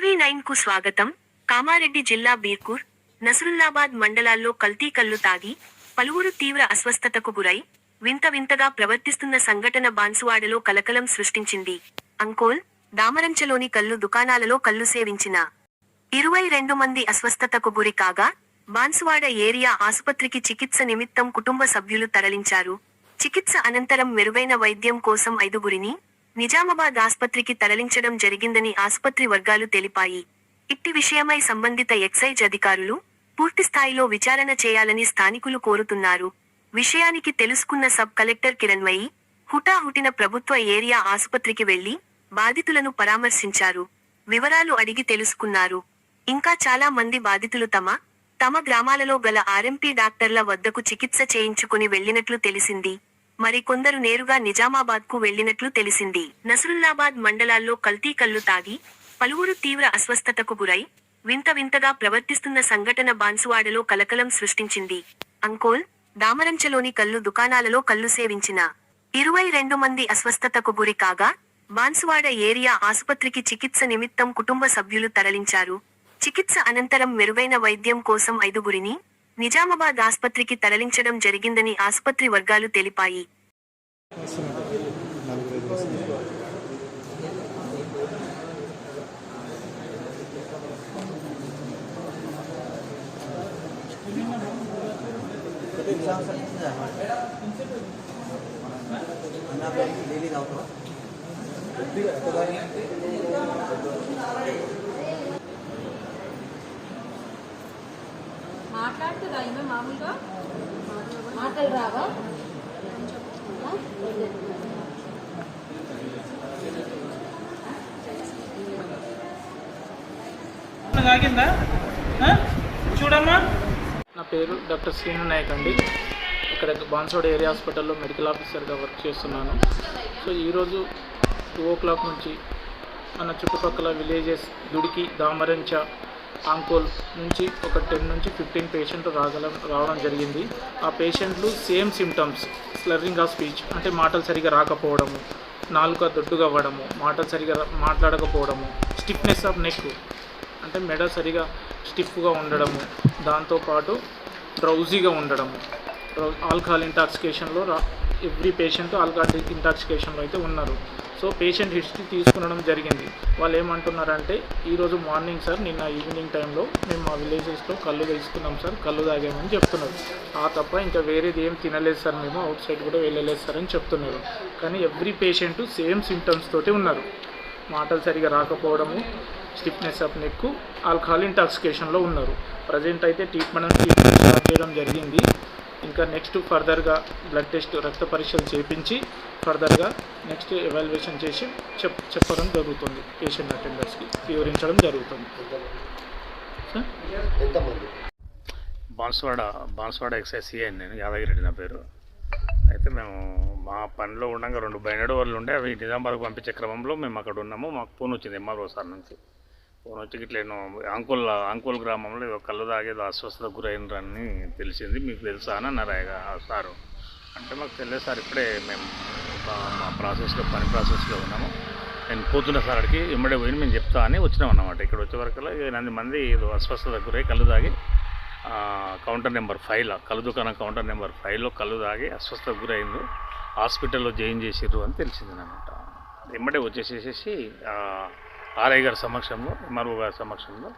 నైన్కు స్వాగతం. కామారెడ్డి జిల్లా బీర్కూర్ నసరుల్లాబాద్ మండలాల్లో కల్తీ కల్లు తాగి పలువురు తీవ్ర అస్వస్థతకు గురై వింత వింతగా ప్రవర్తిస్తున్న సంఘటన బాన్సువాడలో కలకలం సృష్టించింది. అంకోల్ దామరంచలోని కల్లు దుకాణాలలో కల్లు సేవించిన. ఇరవై రెండు మంది అస్వస్థతకు గురి కాగా బాన్సువాడ ఏరియా ఆసుపత్రికి చికిత్స నిమిత్తం కుటుంబ సభ్యులు తరలించారు. చికిత్స అనంతరం మెరుగైన వైద్యం కోసం ఐదుగురిని నిజామాబాద్ ఆస్పత్రికి తరలించడం జరిగిందని ఆసుపత్రి వర్గాలు తెలిపాయి. ఇట్టి విషయమై సంబంధిత ఎక్సైజ్ అధికారులు పూర్తి స్థాయిలో విచారణ చేయాలని స్థానికులు కోరుతున్నారు. విషయానికి తెలుసుకున్న సబ్ కలెక్టర్ కిరణ్మయి హుటాహుటిన ప్రభుత్వ ఏరియా ఆసుపత్రికి వెళ్ళి బాధితులను పరామర్శించారు. వివరాలు అడిగి తెలుసుకున్నారు. ఇంకా చాలా మంది బాధితులు తమ తమ గ్రామాలలో గల ఆర్ఎంపీ డాక్టర్ల వద్దకు చికిత్స చేయించుకుని వెళ్ళినట్లు తెలిసింది. మరికొందరు నేరుగా నిజామాబాద్కు వెళ్ళినట్లు తెలిసింది. నసరుల్లాబాద్ మండలాల్లో కల్తీ కల్లు తాగి పలువురు తీవ్ర అస్వస్థతకు గురై వింత వింతగా ప్రవర్తిస్తున్న సంఘటన బాన్సువాడలో కలకలం సృష్టించింది. అంకోల్ దామరంచలోని కల్లు దుకాణాలలో కల్లు సేవించిన. ఇరవై రెండు మంది అస్వస్థతకు గురి కాగా బాన్సువాడ ఏరియా ఆసుపత్రికి చికిత్స నిమిత్తం కుటుంబ సభ్యులు తరలించారు. చికిత్స అనంతరం మెరుగైన వైద్యం కోసం ఐదుగురిని నిజామాబాద్ ఆస్పత్రికి తరలించడం జరిగిందని ఆసుపత్రి వర్గాలు తెలిపాయి. డైలీ మామూలుగా మాటలు రావా? తాగిందా? చూడమ్మా. నా పేరు డాక్టర్ శ్రీను నాయక్ అండి. ఇక్కడ బాన్సోడ్ ఏరియా హాస్పిటల్లో మెడికల్ ఆఫీసర్గా వర్క్ చేస్తున్నాను. సో ఈరోజు టూ ఓ క్లాక్ నుంచి మన చుట్టుపక్కల విలేజెస్ దుడికి దామరంచ ఆంకోల్ నుంచి ఒక టెన్ నుంచి ఫిఫ్టీన్ పేషెంట్లు రాగల రావడం జరిగింది. ఆ పేషెంట్లు same symptoms slurring of speech అంటే మాటలు సరిగా రాకపోవడము నాలుక దొడ్డుగా అవ్వడము మాటలు సరిగా మాట్లాడకపోవడము స్టిఫ్నెస్ ఆఫ్ నెక్ అంటే మెడ సరిగా స్టిఫ్గా ఉండడము దాంతోపాటు డ్రౌజీగా ఉండడము. డ్రౌ ఆల్కహాల్ ఇంటాక్సికేషన్లో రా ఎవ్రీ పేషెంట్ ఆల్కహాల్ ఇంటాక్సికేషన్లో అయితే ఉన్నారు. సో పేషెంట్ హిస్టరీ తీసుకునడం జరిగింది. వాళ్ళు ఏమంటున్నారంటే ఈరోజు మార్నింగ్ సార్ నిన్న ఈవినింగ్ టైంలో మేము మా విలేజెస్లో కళ్ళు తీసుకున్నాం సార్ కళ్ళు తాగామని చెప్తున్నారు. ఆ తప్ప ఇంకా వేరేది ఏం తినలేదు సార్ మేము అవుట్ సైడ్ కూడా వెళ్ళలేదు సార్ అని చెప్తున్నారు. కానీ ఎవ్రీ పేషెంట్ సేమ్ సిమ్టమ్స్ తోటి ఉన్నారు. మాటలు సరిగా రాకపోవడము స్టిఫ్నెస్ ఆఫ్ నెక్ ఆల్కహాల్ ఇంటాక్సికేషన్లో ఉన్నారు. ప్రజెంట్ అయితే ట్రీట్మెంట్ ట్రీట్మెంట్ స్టార్ట్ చేయడం జరిగింది. ఇంకా నెక్స్ట్ ఫర్దర్గా బ్లడ్ టెస్ట్ రక్త పరీక్షలు చేపించి ఫర్దర్గా నెక్స్ట్ ఎవాల్యుయేషన్ చేసి చెప్ చెప్పడం జరుగుతుంది పేషెంట్ అటెండర్స్కి వివరించడం జరుగుతుంది. సార్ ఎంతమంది? బాన్స్వాడ బాన్స్వాడ ఎక్సైజ్ సిఐ నేను యాదగిరెడ్డి నా పేరు. అయితే మేము మా పనిలో ఉండగా రెండు బైనడు వాళ్ళు ఉండే అవి నిజామాబాద్కు పంపించే క్రమంలో మేము అక్కడ ఉన్నాము. మాకు ఫోన్ వచ్చింది ఎంఆర్ఓ సార్ నుంచి. వచ్చి ఇట్లా నేను అంకుల్ అంకుల్ గ్రామంలో కళ్ళు తాగేదో అస్వస్థత గురైనరని తెలిసింది. మీకు తెలుసా అని అన్నారాయగా సారు. అంటే మాకు తెలియదు సార్ ఇప్పుడే మేము మా ప్రాసెస్లో పని ప్రాసెస్లో ఉన్నాము. నేను పోతున్న సార్ అడిగి ఇమ్మడే పోయి మేము చెప్తా అని వచ్చినాం అన్నమాట. ఇక్కడ వచ్చే వరకు ఎనిమిది మంది ఏదో అస్వస్థత గురై కళ్ళు తాగి కౌంటర్ నెంబర్ ఫైవ్లో కళ్ళు దుకాణం కౌంటర్ నెంబర్ ఫైవ్లో కళ్ళు తాగి అస్వస్థత గురైంది హాస్పిటల్లో జాయిన్ చేసిర్రు అని తెలిసింది అనమాట ఇమ్మడే వచ్చేసేసి ఆర్ఐ గారి సమక్షంలో ఎంఆర్ఓ గారి సమక్షంలో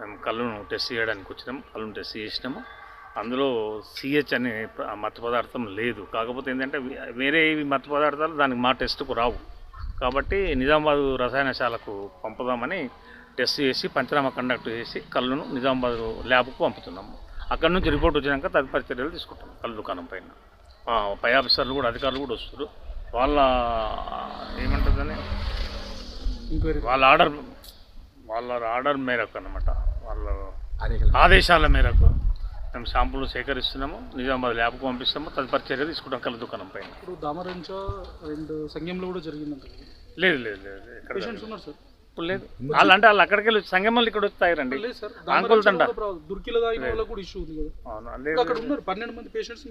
మేము కళ్ళును టెస్ట్ చేయడానికి వచ్చినాము కళ్ళును టెస్ట్ చేసినాము. అందులో సిహెచ్ అనే ప- మత్తు పదార్థం లేదు. కాకపోతే ఏంటంటే వేరే ఇవి మత్తు పదార్థాలు దానికి మా టెస్ట్కు రావు. కాబట్టి నిజామాబాద్ రసాయనశాలకు పంపుదామని టెస్ట్ చేసి పంచనామా కండక్ట్ చేసి కళ్ళును నిజామాబాద్ ల్యాబ్కు పంపుతున్నాము. అక్కడ నుంచి రిపోర్ట్ వచ్చినాక తదుపరి చర్యలు తీసుకుంటాం కళ్ళు దుకాణం పైన. పై ఆఫీసర్లు కూడా అధికారులు కూడా వస్తారు. వాళ్ళ ఏమంటుందని వాళ్ళ ఆర్డర్ వాళ్ళ ఆర్డర్ మేరకు అన్నమాట. వాళ్ళ ఆదేశాల మేరకు. మేము షాంపూలు సేకరిస్తున్నాము నిజామాబాద్ ల్యాబ్కు పంపిస్తాము తదుపరి చర్య తీసుకుంటాం కళ్ళ దుకాణం పైన. ఇప్పుడు దామరంచ అండ్ సంఘంలో కూడా జరిగిందంట లేదు లేదు లేదు ఉన్నారు సార్? ఇప్పుడు లేదు. వాళ్ళు అంటే వాళ్ళు అక్కడికి వెళ్ళి సంగమాలు ఇక్కడ వచ్చి తాగరండి. ఆంకుల్ తండ. దుర్కిలో తాగిన వాళ్ళకి కూడా ఇష్యూ ఉంది కదా. అవును? ఇంకా లేదు. అక్కడ ఉన్నారు. పన్నెండు మంది పేషెంట్స్